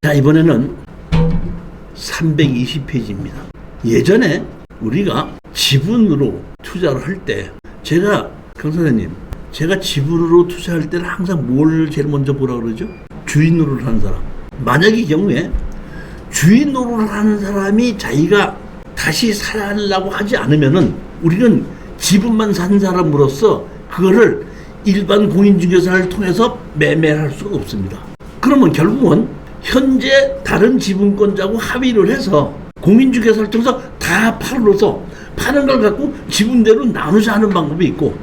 자, 이번에는 320페이지입니다. 예전에 우리가 지분으로 투자를 할 때, 제가, 강 선생님, 제가 지분으로 투자할 때는 항상 뭘 제일 먼저 보라 그러죠? 주인 노릇을 하는 사람. 만약의 경우에 주인 노릇을 하는 사람이 자기가 다시 살려고 하지 않으면은 우리는 지분만 산 사람으로서 그거를 일반 공인중개사를 통해서 매매를 할 수가 없습니다. 그러면 결국은 현재 다른 지분권자하고 합의를 해서 공인중개사를 통해서 다 팔아서 파는 걸 갖고 지분대로 나누자 하는 방법이 있고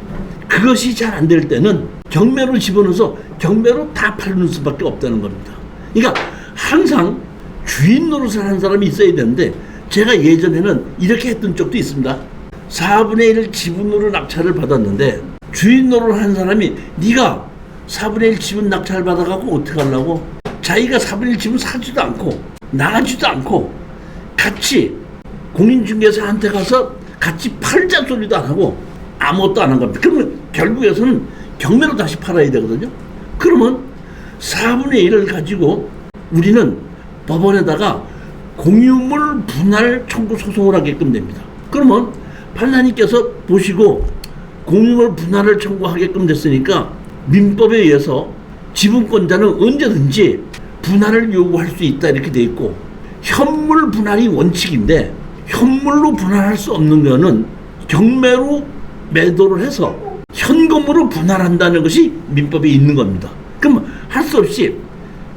그것이 잘 안 될 때는 경매로 집어넣어서 경매로 다 팔는 수밖에 없다는 겁니다. 그러니까 항상 주인 노릇을 하는 사람이 있어야 되는데 제가 예전에는 이렇게 했던 적도 있습니다. 4분의 1 지분으로 낙찰을 받았는데 주인 노릇을 하는 사람이 네가 4분의 1 지분 낙찰 받아갖고 어떻게 하려고 자기가 4분의 1 지분 사지도 않고 나가지도 않고 같이 공인중개사한테 가서 같이 팔자 소리도 안 하고 아무것도 안 한 겁니다. 그러면 결국에서는 경매로 다시 팔아야 되거든요. 그러면 4분의 1을 가지고 우리는 법원에다가 공유물 분할 청구 소송을 하게끔 됩니다. 그러면 판사님께서 보시고 공유물 분할을 청구하게끔 됐으니까 민법에 의해서 지분권자는 언제든지 분할을 요구할 수 있다 이렇게 돼 있고 현물 분할이 원칙인데 현물로 분할할 수 없는 거는 경매로 매도를 해서 현금으로 분할한다는 것이 민법에 있는 겁니다. 그럼 할 수 없이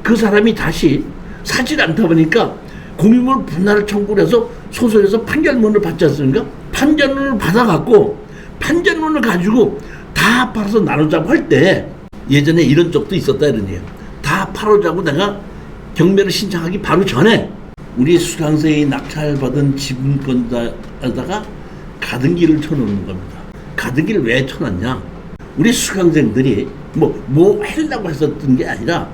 그 사람이 다시 사질 않다 보니까 공유물 분할 청구를 해서 소송에서 판결문을 받지 않습니까? 판결문을 받아갖고 판결문을 가지고 다 팔아서 나누자고 할 때 예전에 이런 적도 있었다 이런 얘기예요. 다 팔아자고 내가 경매를 신청하기 바로 전에 우리 수강생이 낙찰받은 지분권자에다가 가등기를 쳐놓는 겁니다. 가등기를 왜 쳐놨냐? 우리 수강생들이 뭐, 뭐 하려고 했었던 게 아니라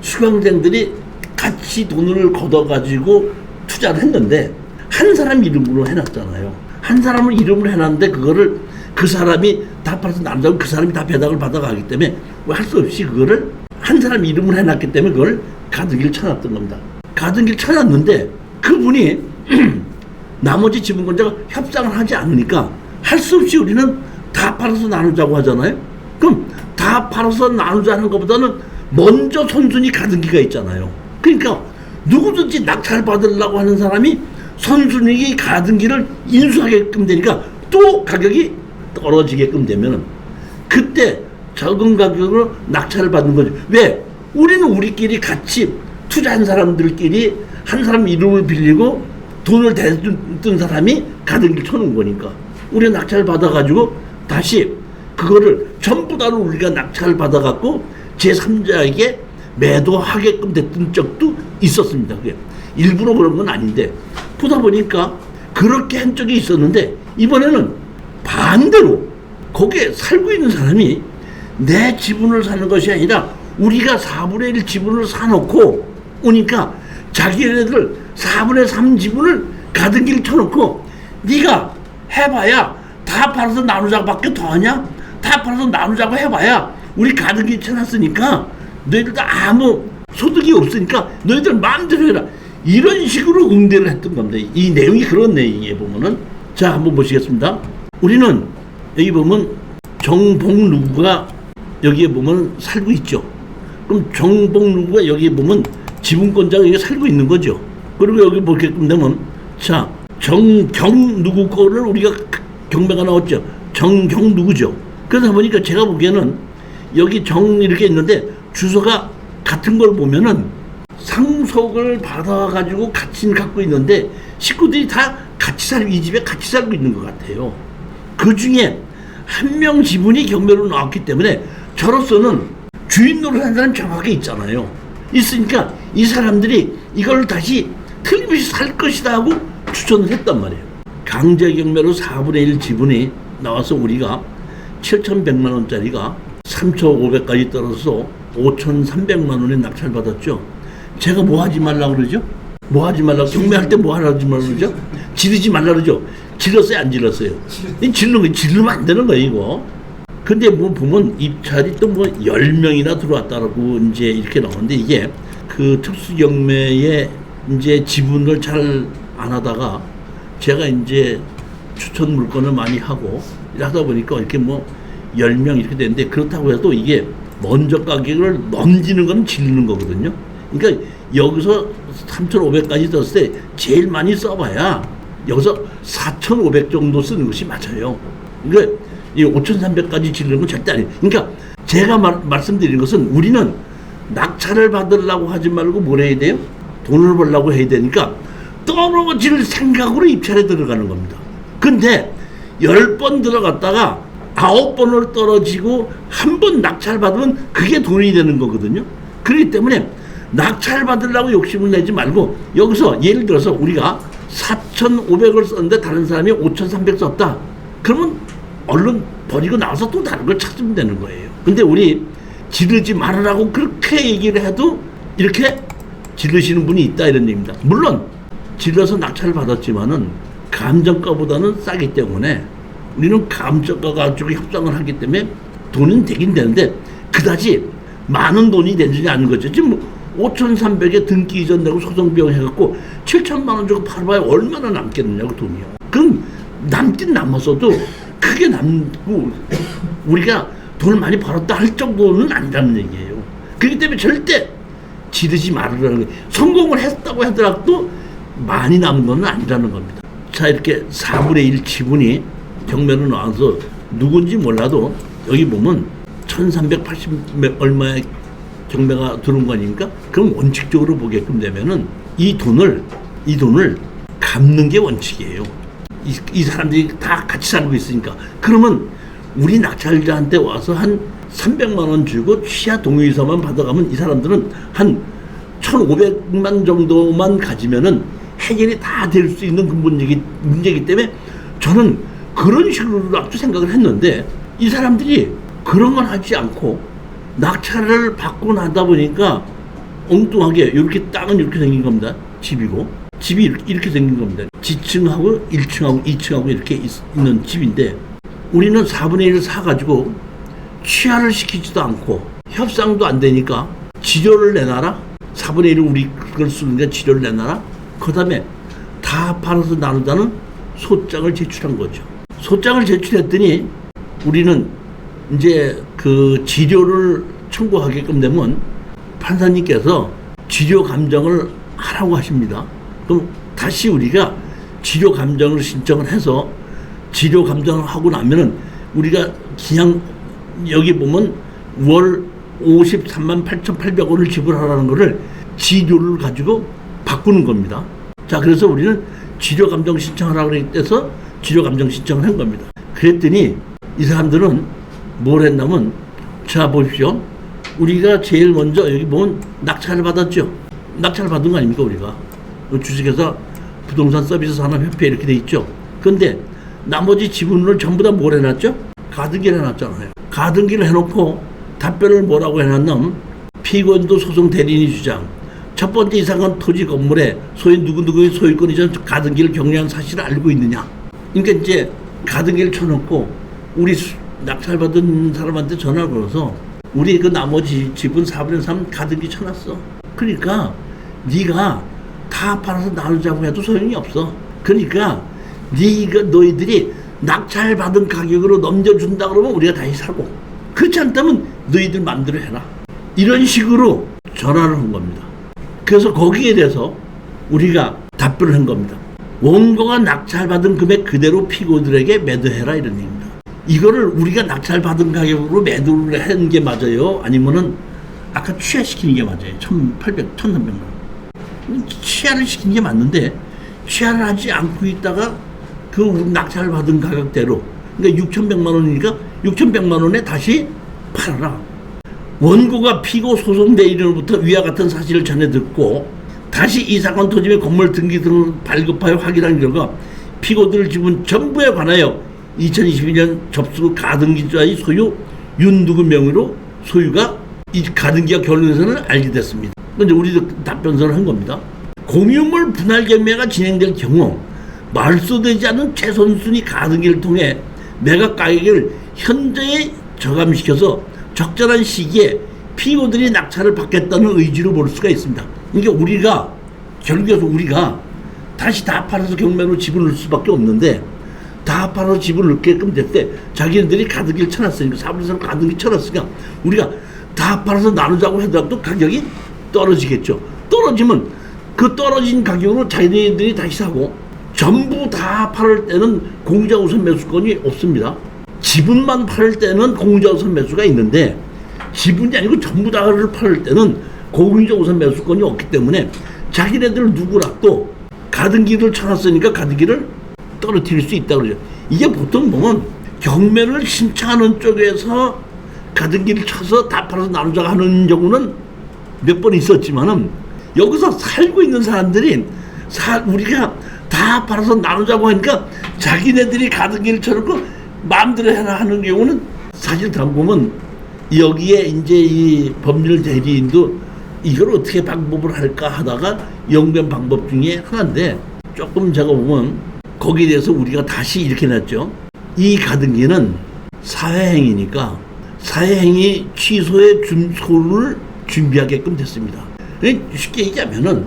수강생들이 같이 돈을 걷어가지고 투자를 했는데 한 사람 이름으로 해놨잖아요. 한 사람을 이름으로 해놨는데 그거를 그 사람이 다 팔아서 나누자고 그 사람이 다 배당을 받아가기 때문에 할 수 없이 그거를 한 사람 이름으로 해놨기 때문에 그걸 가등기를 쳐놨던 겁니다. 가등기를 쳐놨는데 그분이 나머지 지분권자가 협상을 하지 않으니까 할 수 없이 우리는 다 팔아서 나누자고 하잖아요. 그럼 다 팔아서 나누자는 것보다는 먼저 선순위 가등기가 있잖아요. 그러니까 누구든지 낙찰 받으려고 하는 사람이 선순위 가등기를 인수하게끔 되니까 또 가격이 떨어지게끔 되면은 그때 적은 가격으로 낙찰을 받는 거죠. 왜? 우리는 우리끼리 같이 투자한 사람들끼리 한 사람 이름을 빌리고 돈을 대준 사람이 가등기를 쳐놓은 거니까. 우리 낙찰 받아가지고 다시 그거를 전부 다를 우리가 낙찰 받아갖고 제3자에게 매도하게끔 됐던 적도 있었습니다. 그게 일부러 그런 건 아닌데 보다 보니까 그렇게 한 적이 있었는데 이번에는 반대로 거기에 살고 있는 사람이 내 지분을 사는 것이 아니라 우리가 4분의 1 지분을 사놓고 오니까 자기네들 4분의 3 지분을 가등기를 쳐놓고 네가 해봐야 다 팔아서 나누자밖에 더 하냐? 다 팔아서 나누자고 해봐야 우리 가등기 쳐놨으니까 너희들도 아무 소득이 없으니까 너희들 마음대로 해라. 이런 식으로 응대를 했던 겁니다. 이 내용이 그런 내용이에요, 보면은. 자, 한번 보시겠습니다. 우리는 여기 보면 정봉 누구가 여기에 보면 살고 있죠. 그럼 정봉 누구가 여기에 보면 지분권자가 여기 살고 있는 거죠. 그리고 여기 보게끔 되면 자, 정경 누구 거를 우리가 경매가 나왔죠. 정경 누구죠. 그러다 보니까 제가 보기에는 여기 정 이렇게 있는데 주소가 같은 걸 보면은 상속을 받아가지고 같이 갖고 있는데 식구들이 다 같이 살고 이 집에 같이 살고 있는 것 같아요. 그 중에 한 명 지분이 경매로 나왔기 때문에 저로서는 주인 노릇 하는 사람 정확하게 있잖아요. 있으니까 이 사람들이 이걸 다시 틀림없이 살 것이다 하고 추천을 했단 말이에요. 강제 경매로 4분의 1 지분이 나와서 우리가 7,100만 원짜리가 3,500까지 떨어져서 5,300만 원에 낙찰받았죠. 제가 뭐 하지 말라 그러죠? 뭐 하지 말라 경매할 때 뭐 하지 말라 그러죠? 지르지 말라 그러죠. 질렀어요, 안 질렀어요? 이 질르는 거 질르면 안 되는 거예요, 이거. 근데 뭐 보면 입찰이 또 뭐 10명이나 들어왔다라고 이제 이렇게 나오는데 이게 그 특수경매에 이제 지분을 잘 안 하다가 제가 이제 추천 물건을 많이 하고 하다 보니까 이렇게 뭐 10명 이렇게 되는데 그렇다고 해도 이게 먼저 가격을 넘기는 건 질리는 거거든요. 그러니까 여기서 3,500까지 썼을 때 제일 많이 써봐야 여기서 4,500 정도 쓰는 것이 맞아요. 그러니까 이 5,300까지 지르는 건 절대 아니에요. 그러니까 제가 말, 말씀드린 것은 우리는 낙찰을 받으려고 하지 말고 뭘 해야 돼요? 돈을 벌려고 해야 되니까 떨어질 생각으로 입찰에 들어가는 겁니다. 근데 열번 들어갔다가 아홉 번을 떨어지고 한 번 낙찰 받으면 그게 돈이 되는 거거든요. 그렇기 때문에 낙찰 받으려고 욕심을 내지 말고 여기서 예를 들어서 우리가 4,500을 썼는데 다른 사람이 5,300 썼다. 그러면 얼른 버리고 나와서 또 다른 걸 찾으면 되는 거예요. 근데 우리 지르지 말으라고 그렇게 얘기를 해도 이렇게 지르시는 분이 있다 이런 얘기입니다. 물론 질러서 낙찰을 받았지만은 감정가보다는 싸기 때문에 우리는 감정가 가지고 협상을 하기 때문에 돈은 되긴 되는데 그다지 많은 돈이 되지 않는 거죠. 지금 5,300에 등기 이전 내고 소송 비용 해갖고 7천만 원 주고 팔아봐야 얼마나 남겠느냐고 돈이요. 그럼 남긴 남았어도 크게 남고 우리가 돈을 많이 벌었다 할 정도는 아니라는 얘기예요. 그렇기 때문에 절대 지르지 말으라는 거예요. 성공을 했다고 하더라도 많이 남은 건 아니라는 겁니다. 자 이렇게 4분의 1 지분이 경매로 나와서 누군지 몰라도 여기 보면 1380 얼마의 경매가 들어온 거 아닙니까? 그럼 원칙적으로 보게끔 되면은 이 돈을 이 돈을 갚는 게 원칙이에요. 이, 이 사람들이 다 같이 살고 있으니까 그러면 우리 낙찰자한테 와서 한 300만 원 주고 취하 동의서만 받아가면 이 사람들은 한 1,500만 정도만 가지면은 해결이 다 될 수 있는 근본적인 문제이기 때문에 저는 그런 식으로 앞서 생각을 했는데 이 사람들이 그런 건 하지 않고 낙찰을 받고 나다 보니까 엉뚱하게 이렇게 땅은 이렇게 생긴 겁니다. 집이고 집이 이렇게, 생긴 겁니다. 지층하고 1층하고 2층하고 이렇게 있, 는 집인데 우리는 4분의 1을 사가지고 취하를 시키지도 않고 협상도 안 되니까 지료를 내놔라. 4분의 1을 우리 그걸 쓰니까 지료를 내놔라. 그 다음에 다 팔아서 나눈다는 소장을 제출한 거죠. 소장을 제출했더니 우리는 이제 그 지료를 청구하게끔 되면 판사님께서 지료 감정을 하라고 하십니다. 그럼 다시 우리가 지료 감정을 신청을 해서 지료 감정을 하고 나면은 우리가 그냥 여기 보면 월 53만 8,800원을 지불하라는 거를 지료를 가지고 바꾸는 겁니다. 자, 그래서 우리는 지료 감정 신청하라고 그래서 지료 감정 신청을 한 겁니다. 그랬더니 이 사람들은 뭘 했냐면 자 보십시오. 우리가 제일 먼저 여기 보면 낙찰을 받았죠. 낙찰을 받은 거 아닙니까 우리가 주식회사 부동산 서비스 산업협회 이렇게 돼 있죠. 근데 나머지 지분을 전부 다 뭘 해놨죠? 가등기를 해놨잖아요. 가등기를 해놓고 답변을 뭐라고 해놨냐면 피고인도 소송 대리인이 주장 첫 번째 이상한 토지 건물에 소인 누구누구의 소유권이전 가등기를 경리한 사실을 알고 있느냐. 그러니까 이제 가등기를 쳐놓고 우리 수- 낙찰받은 사람한테 전화를 걸어서 우리 그 나머지 지분 4분의 3 가등기 쳐놨어. 그러니까 네가 다 팔아서 나누자고 해도 소용이 없어. 그러니까 네가 너희들이 낙찰 받은 가격으로 넘겨준다 그러면 우리가 다시 사고 그렇지 않다면 너희들 마음대로 해라. 이런 식으로 전화를 한 겁니다. 그래서 거기에 대해서 우리가 답변을 한 겁니다. 원고가 낙찰받은 금액 그대로 피고들에게 매도해라 이런 얘기입니다. 이거를 우리가 낙찰받은 가격으로 매도를 하는 게 맞아요? 아니면은 아까 취하시키는 게 맞아요? 1,800, 1,300만 원. 취하를 시킨 게 맞는데 취하를 하지 않고 있다가 그 낙찰 받은 가격대로 그러니까 6,100만 원이니까 6,100만 원에 다시 팔아라. 원고가 피고 소송 대리인으로부터 위와 같은 사실을 전해 듣고 다시 이 사건 토지의 건물 등기 등을 발급하여 확인한 결과 피고들 지분 전부에 관하여 2021년 접수 가등기자의 소유 윤두구 명의로 소유가 이 가등기와 결론에서는 알게 됐습니다. 근데 우리도 답변서를 한 겁니다. 공유물 분할 경매가 진행될 경우 말소되지 않은 최선순위 가등기를 통해 매각 가격을 현재의 저감시켜서 적절한 시기에 피고들이 낙찰을 받겠다는 의지로 볼 수가 있습니다. 그러니까 우리가 결국에서 우리가 다시 다 팔아서 경매로 집을 넣을 수밖에 없는데 다 팔아서 집을 넣게끔 될때 자기네들이 가득을 쳐놨으니까 사부에서 가득이 쳐놨으니까 우리가 다 팔아서 나누자고 하더라도 가격이 떨어지겠죠. 떨어지면 그 떨어진 가격으로 자기네들이 다시 사고 전부 다 팔을 때는 공자 우선 매수권이 없습니다. 지분만 팔을 때는 공자 우선 매수가 있는데 지분이 아니고 전부 다를 팔을 때는 공자 우선 매수권이 없기 때문에 자기네들 누구라도 가등기를 쳐놨으니까 가등기를 떨어뜨릴 수 있다 그러죠. 이게 보통 보면 경매를 신청하는 쪽에서 가등기를 쳐서 다 팔아서 나누자고 하는 경우는 몇 번 있었지만은 여기서 살고 있는 사람들이 사, 우리가 다 팔아서 나누자고 하니까 자기네들이 가등기를 쳐놓고 마음대로 해라 하는 경우는 사실 당보면 여기에 이제 이 법률 대리인도 이걸 어떻게 방법을 할까 하다가 연구한 방법 중에 하나인데 조금 제가 보면 거기에 대해서 우리가 다시 이렇게 냈죠. 이 가등기는 사회행위니까 사회행위 취소의 준소를 준비하게끔 됐습니다. 그러니까 쉽게 얘기하면은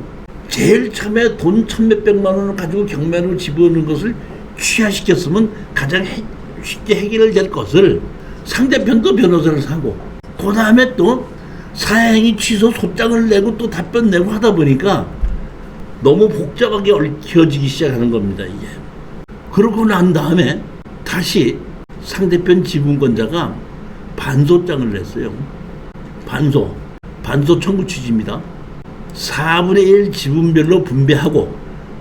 제일 처음에 돈 천몇백만 원을 가지고 경매로 집어넣는 것을 취하시켰으면 가장 해- 쉽게 해결될 것을 상대편도 변호사를 사고 그 다음에 또 사행위 취소 소장을 내고 또 답변 내고 하다 보니까 너무 복잡하게 얽혀지기 시작하는 겁니다 이게 그러고 난 다음에 다시 상대편 지분권자가 반소장을 냈어요 반소 반소 청구 취지입니다 4분의 1 지분별로 분배하고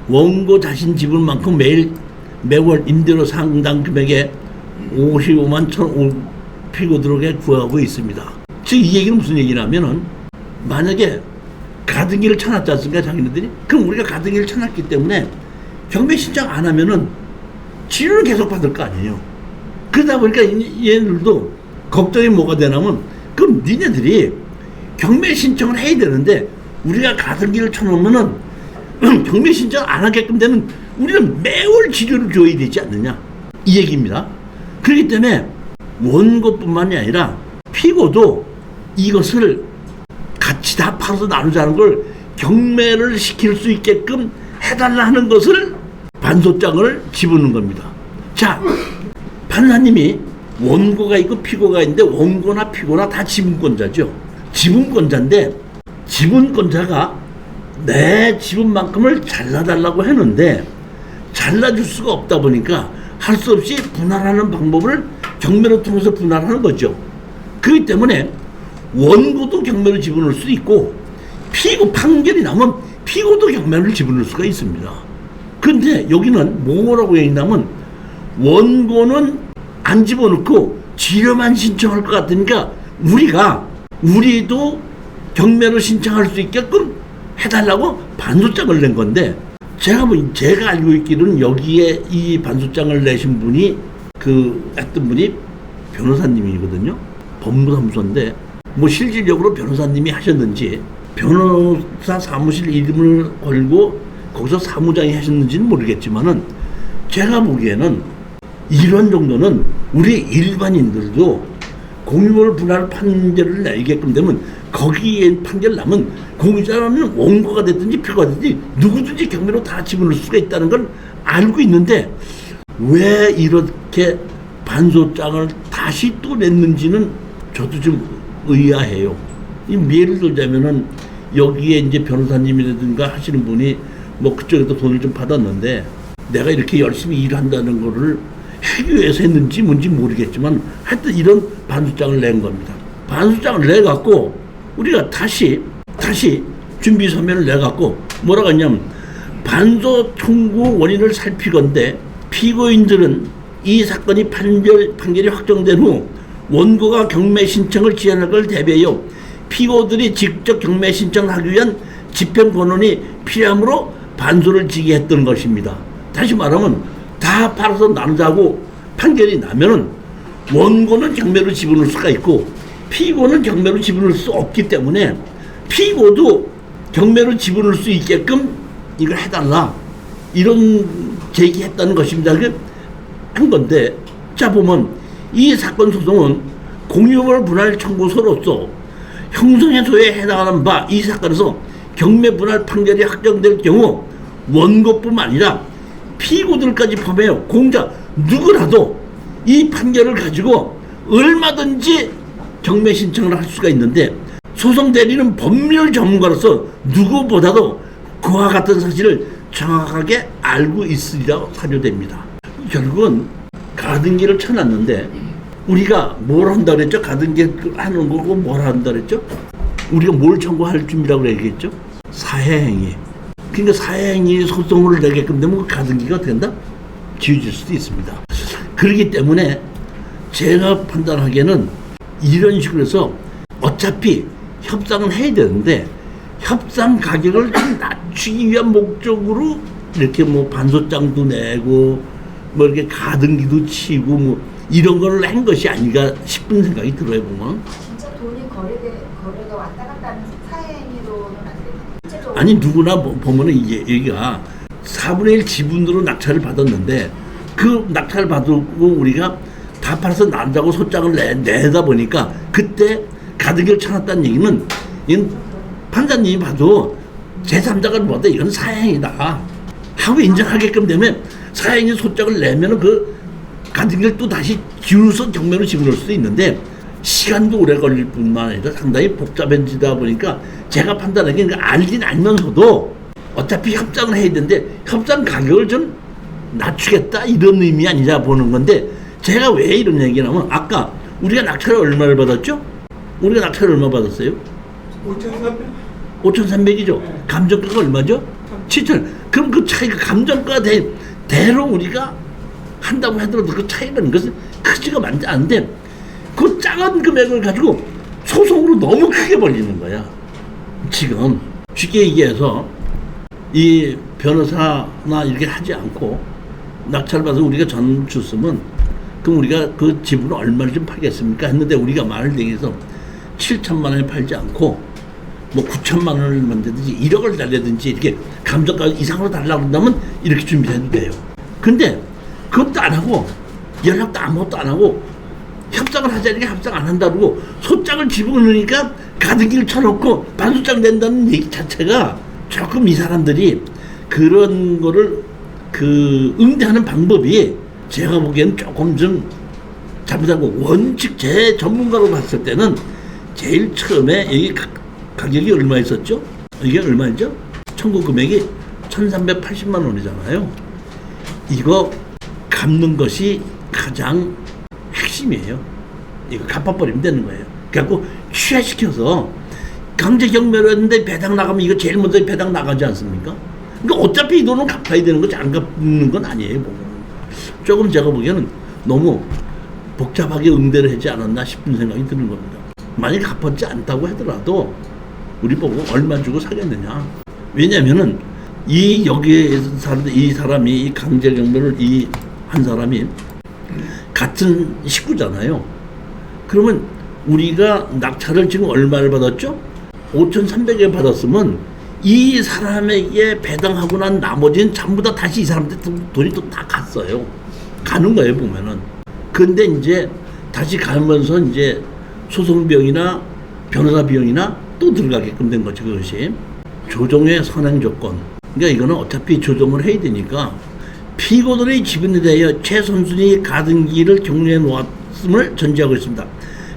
원고 자신 지분만큼 매일 매월 임대료 상당 금액에 55만 1,000 피고들에게 구하고 있습니다. 즉 이 얘기는 무슨 얘기냐면은 만약에 가등기를 쳐놨지 않습니까 자기네들이? 그럼 우리가 가등기를 쳐놨기 때문에 경매 신청 안 하면은 치료를 계속 받을 거 아니에요. 그러다 보니까 이- 얘네들도 걱정이 뭐가 되냐면 그럼 니네들이 경매 신청을 해야 되는데 우리가 가등기를 쳐놓으면은 경매 신청 안 하게끔 되면 우리는 매월 치료를 줘야 되지 않느냐 이 얘기입니다. 그렇기 때문에 원고뿐만이 아니라 피고도 이것을 같이 다 팔아서 나누자는 걸 경매를 시킬 수 있게끔 해달라 하는 것을 반소장을 집어넣는 겁니다. 자, 판사님이 원고가 있고 피고가 있는데 원고나 피고나 다 지분권자죠. 지분권자인데 지분권자가 내 지분만큼을 잘라달라고 했는데 잘라줄 수가 없다 보니까 할 수 없이 분할하는 방법을 경매를 통해서 분할하는 거죠. 그렇기 때문에 원고도 경매를 집어넣을 수 있고 피고 판결이 나면 피고도 경매를 집어넣을 수가 있습니다. 근데 여기는 뭐라고 얘기냐면 원고는 안 집어넣고 지료만 신청할 것 같으니까 우리가 우리도 경매로 신청할 수 있게끔 해달라고 반소장을 낸 건데 제가 뭐 제가 알고 있기로는 여기에 이 반소장을 내신 분이 그 했던 분이 변호사님이거든요. 법무사무소인데 뭐 실질적으로 변호사님이 하셨는지 변호사 사무실 이름을 걸고 거기서 사무장이 하셨는지는 모르겠지만은 제가 보기에는 이런 정도는 우리 일반인들도 공유물 분할 판결을 내게끔 되면 거기에 판결 나면 공유자라면 원고가 됐든지 피고가 됐든지 누구든지 경매로 다 집어넣을 수가 있다는 걸 알고 있는데 왜 이렇게 반소장을 다시 또 냈는지는 저도 좀 의아해요. 이 예를 들자면은 여기에 이제 변호사님이라든가 하시는 분이 뭐 그쪽에도 돈을 좀 받았는데 내가 이렇게 열심히 일한다는 거를 하기 위해서 했는지 뭔지 모르겠지만 하여튼 이런 반수장을 낸 겁니다. 반수장을 내 갖고 우리가 다시 다시 준비 서면을 내 갖고 뭐라고 했냐면 반소 청구 원인을 살피건대 피고인들은 이 사건이 판결, 판결이 확정된 후 원고가 경매 신청을 지연할 걸 대비하여 피고들이 직접 경매 신청을 하기 위한 집행 권한이 필요하므로 반소를 지게 했던 것입니다. 다시 말하면 다 팔아서 나누자고 판결이 나면은 원고는 경매로 집어넣을 수가 있고 피고는 경매로 집어넣을 수 없기 때문에 피고도 경매로 집어넣을 수 있게끔 이걸 해달라 이런 제기했다는 것입니다. 그한 건데 자 보면 이 사건 소송은 공유물 분할 청구서로서 형성해소에 해당하는 바 이 사건에서 경매 분할 판결이 확정될 경우 원고뿐만 아니라 피고들까지 포함하여 공자 누구라도 이 판결을 가지고 얼마든지 경매 신청을 할 수가 있는데 소송 대리는 법률 전문가로서 누구보다도 그와 같은 사실을 정확하게 알고 있으리라 사료됩니다. 결국은 가등기를 쳐놨는데 우리가 뭘 한다 그랬죠? 가등기 하는 거고 뭘 한다 그랬죠? 우리가 뭘 청구할 준비라고 얘기했죠? 사회행위. 그러니까 사회행위 소송을 내게끔 되면 그 가등기가 된다? 지워질 수도 있습니다. 그렇기 때문에 제가 판단하기에는 이런 식으로 해서 어차피 협상은 해야 되는데 협상 가격을 좀 낮추기 위한 목적으로 이렇게 뭐 반소장도 내고 뭐 이렇게 가등기도 치고 뭐 이런 걸한 것이 아닌가 싶은 생각이 들어요 보면 진짜 돈이 거래돼 거래가 왔다 갔다 하는 사행위로는 안 되는 실제로 아니 누구나 보- 보면은 이게 여기가 4분의 1 지분으로 낙찰을 받았는데 그 낙찰을 받고 우리가 다 팔아서 난다고 소장을 내, 내다 보니까 그때 가득을 쳐놨다는 얘기는 이 판사님이 봐도 제3자가 뭐다 이건 사행이다. 하고 인정하게끔 되면 사행이 소장을 내면은 그 가등기를 또 다시 지우서 경매로 집어넣을 수도 있는데 시간도 오래 걸릴 뿐만 아니라 상당히 복잡해지다 보니까 제가 판단하기엔 그 알긴 알면서도 어차피 협상을 해야 되는데 협상 가격을 좀 낮추겠다 이런 의미 아니냐 보는 건데 제가 왜 이런 얘기냐면 아까 우리가 낙찰을 얼마를 받았죠? 우리가 낙찰을 얼마 받았어요? 5,300이죠. 감정가가 얼마죠? 7,000. 그럼 그 차이가 감정가 대, 대로 우리가 한다고 하더라도 그 차이라는 것은 크지가 많지 않은데 그 작은 금액을 가지고 소송으로 너무 크게 벌리는 거야. 지금 쉽게 얘기해서 이 변호사나 이렇게 하지 않고 낙찰받아서 우리가 전 줬으면 그럼 우리가 그 지분을 얼마를 좀 팔겠습니까? 했는데 우리가 말을 얘기해서 7천만 원에 팔지 않고 뭐 9천만 원을 만들든지 1억을 달래든지 이렇게 감정가 이상으로 달라고 한다면 이렇게 준비해도 돼요. 근데 그것도 안 하고 연락도 아무것도 안 하고 협상을 하자니까 협상 안 한다고 소장을 집어넣으니까 가등기를 쳐놓고 반소장 낸다는 얘기 자체가 조금 이 사람들이 그런 거를 그 응대하는 방법이 제가 보기엔 조금 좀 잘못하고 원칙 제 전문가로 봤을 때는 제일 처음에 이 가- 가격이 얼마 있었죠? 이게 얼마죠? 청구 금액이 1380만 원이잖아요. 이거 갚는 것이 가장 핵심이에요. 이거 갚아버리면 되는 거예요. 그래갖고 취하시켜서 강제 경매로 했는데 배당 나가면 이거 제일 먼저 배당 나가지 않습니까? 그러니까 어차피 이 돈은 갚아야 되는 거지 안 갚는 건 아니에요. 조금 제가 보기에는 너무 복잡하게 응대를 하지 않았나 싶은 생각이 드는 겁니다. 만약 갚았지 않다고 하더라도 우리 보고 얼마 주고 사겠느냐. 왜냐면은 이 여기에 사는 이 사람이 이 강제 경매를 이 한 사람이 같은 식구잖아요. 그러면 우리가 낙찰을 지금 얼마를 받았죠? 5,300에 받았으면 이 사람에게 배당하고 난 나머지는 전부 다 다시 이 사람한테 또 돈이 또 다 갔어요. 가는 거예요, 보면은. 근데 이제 다시 가면서 이제 소송 비용이나 변호사 비용이나 또 들어가게끔 된 거죠, 그것이. 조정의 선행 조건. 그러니까 이거는 어차피 조정을 해야 되니까 피고들의 지분에 대하여 최 선순위 가등기를 격려해 놓았음을 전제하고 있습니다.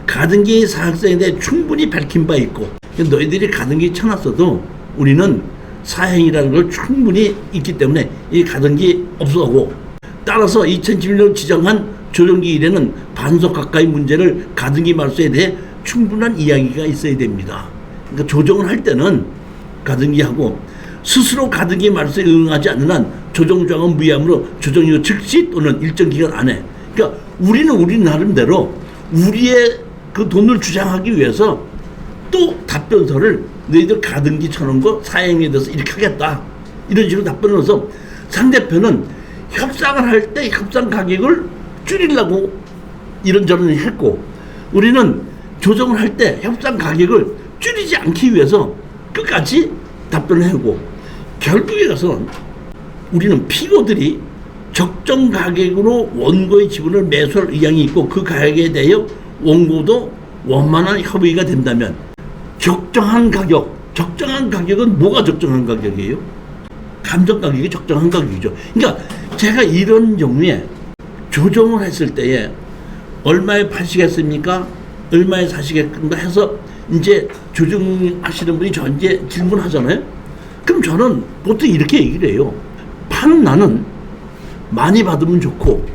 가등기의 사학성에 대해 충분히 밝힌 바 있고 너희들이 가등기 쳐놨어도 우리는 사행이라는 걸 충분히 있기 때문에 이 가등기 없어하고 따라서 2011년 지정한 조정기 일에는 반석 가까이 문제를 가등기 말소에 대해 충분한 이야기가 있어야 됩니다. 그러니까 조정을 할 때는 가등기하고 스스로 가등기 말소에 응하지 않는 한 조정조항은 무의함으로 조정 이후 즉시 또는 일정 기간 안에 그러니까 우리는 우리 나름대로 우리의 그 돈을 주장하기 위해서 또 답변서를 너희들 가등기 쳐놓은 거 사행에 대해서 이렇게 하겠다. 이런 식으로 답변을 해서 상대편은 협상을 할 때 협상 가격을 줄이려고 이런저런 했고 우리는 조정을 할 때 협상 가격을 줄이지 않기 위해서 끝까지 답변을 하고 결국에 가서는 우리는 피고들이 적정 가격으로 원고의 지분을 매수할 의향이 있고 그 가격에 대하여 원고도 원만한 협의가 된다면 적정한 가격, 적정한 가격은 뭐가 적정한 가격이에요? 감정 가격이 적정한 가격이죠. 그러니까 제가 이런 경우에 조정을 했을 때에 얼마에 파시겠습니까? 얼마에 사시겠습니까? 해서 이제 조정하시는 분이 저한테 질문하잖아요. 그럼 저는 보통 이렇게 얘기를 해요. 파는 나는 많이 받으면 좋고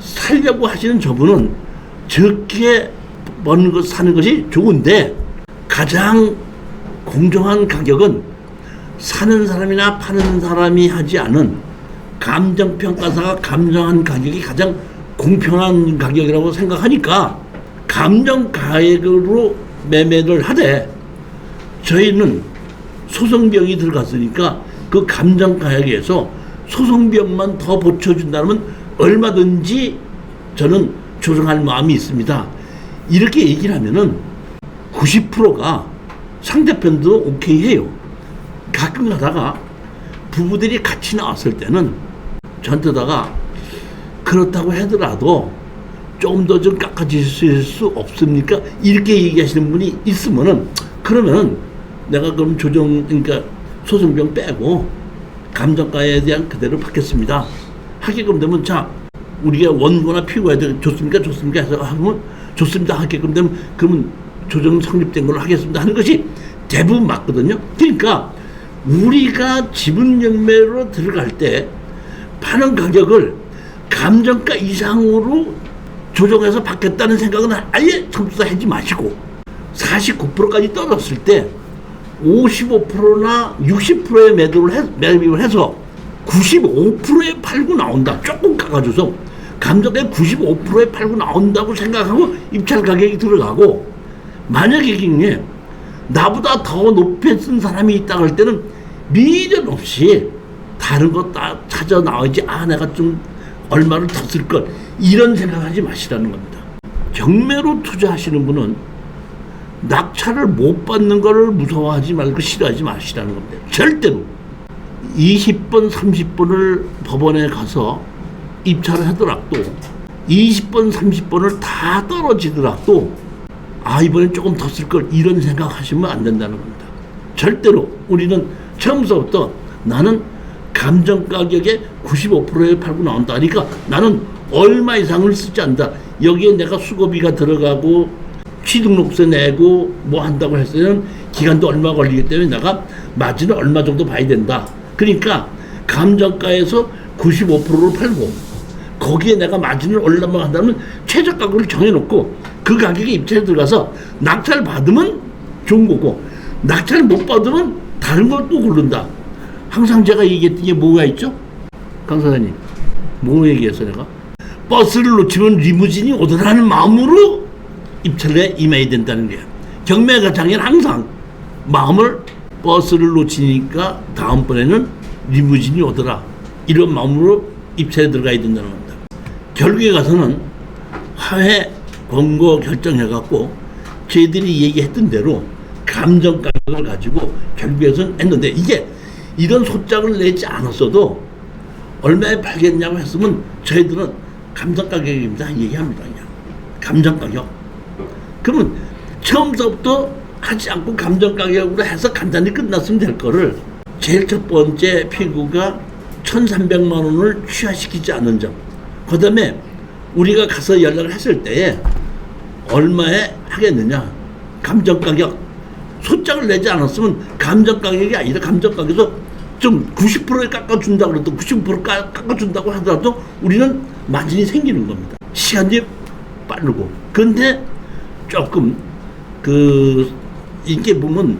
살려고 하시는 저분은 적게 버는 것 사는 것이 좋은데 가장 공정한 가격은 사는 사람이나 파는 사람이 하지 않은 감정평가사가 감정한 가격이 가장 공평한 가격이라고 생각하니까 감정 가액으로 매매를 하되 저희는 소송비용이 들어갔으니까 그 감정 가액에서 소송비용만 더 보쳐준다면 얼마든지 저는 조정할 마음이 있습니다. 이렇게 얘기를 하면은 90%가 상대편도 오케이 해요. 가끔 가다가 부부들이 같이 나왔을 때는 저한테다가 그렇다고 하더라도 좀더좀 깎아주실 수 없습니까? 이렇게 얘기하시는 분이 있으면은 그러면은 내가 그럼 조정 그러니까 소송비용 빼고 감정가에 대한 그대로 받겠습니다. 하게끔 되면 자 우리가 원고나 피고에 대해 좋습니까? 좋습니까? 해서 하면 좋습니다. 하게끔 되면 그러면 조정 성립된 걸로 하겠습니다. 하는 것이 대부분 맞거든요. 그러니까 우리가 지분 경매로 들어갈 때 파는 가격을 감정가 이상으로 조정해서 받겠다는 생각은 아예 처음부터 하지 마시고 49%까지 떨어졌을 때 55%나 60%의 매도를 해, 매입을 해서 95%에 팔고 나온다. 조금 깎아줘서 감정가의 95%에 팔고 나온다고 생각하고 입찰 가격이 들어가고 만약에 이게 나보다 더 높게 쓴 사람이 있다고 할 때는 미련 없이 다른 거 다 찾아 나오지 아 내가 좀 얼마를 더 쓸 걸 이런 생각하지 마시라는 겁니다. 경매로 투자하시는 분은 낙찰을 못 받는 거를 무서워하지 말고 싫어하지 마시라는 겁니다. 절대로 20번 30번을 법원에 가서 입찰을 하더라도 20번 30번을 다 떨어지더라도 아 이번엔 조금 더 쓸 걸 이런 생각하시면 안 된다는 겁니다. 절대로 우리는 처음부터 나는 감정 가격의 95%에 팔고 나온다. 그러니까 나는 얼마 이상을 쓰지 않는다. 여기에 내가 수고비가 들어가고 취등록세 내고 뭐 한다고 때는 기간도 얼마 걸리기 때문에 내가 마진을 얼마 정도 봐야 된다. 그러니까 감정가에서 95%로 팔고 거기에 내가 마진을 얼마 한다면 최저 가격을 정해놓고 그 가격에 입찰에 들어가서 낙찰 받으면 좋은 거고 낙찰 못 받으면 다른 걸 또 고른다. 항상 제가 얘기했던 게 뭐가 있죠? 강 사장님, 뭐 얘기했어 내가? 버스를 놓치면 리무진이 오더라는 마음으로 입찰에 임해야 된다는 거야. 경매 과장은 항상 마음을 버스를 놓치니까 다음번에는 리무진이 오더라. 이런 마음으로 입찰에 들어가야 된다는 겁니다. 결국에 가서는 화해 권고 결정해갖고 저희들이 얘기했던 대로 감정 가격을 가지고 결국에선 했는데 이게 이런 소장을 내지 않았어도 얼마에 팔겠냐고 했으면 저희들은 감정 가격입니다 얘기합니다 그냥 감정 가격 그러면 처음부터 하지 않고 감정 가격으로 해서 간단히 끝났으면 될 거를 제일 첫 번째 피고가 1,300만 원을 취하시키지 않는 점. 그 다음에 우리가 가서 연락을 했을 때에 얼마에 하겠느냐. 감정 가격. 소장을 내지 않았으면 감정 가격이 아니라 감정 가격에서 좀 90%에 깎아준다고 그래도 90% 깎- 깎아준다고 하더라도 우리는 마진이 생기는 겁니다. 시간이 빠르고. 근데 조금 그 이게 보면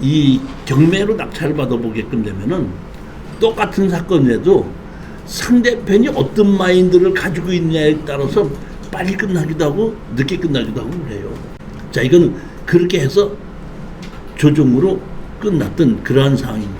이 경매로 낙찰을 받아보게끔 되면은 똑같은 사건에도 상대편이 어떤 마인드를 가지고 있냐에 따라서 빨리 끝나기도 하고 늦게 끝나기도 하고 그래요. 자 이거는 그렇게 해서 조정으로 끝났던 그러한 상황입니다.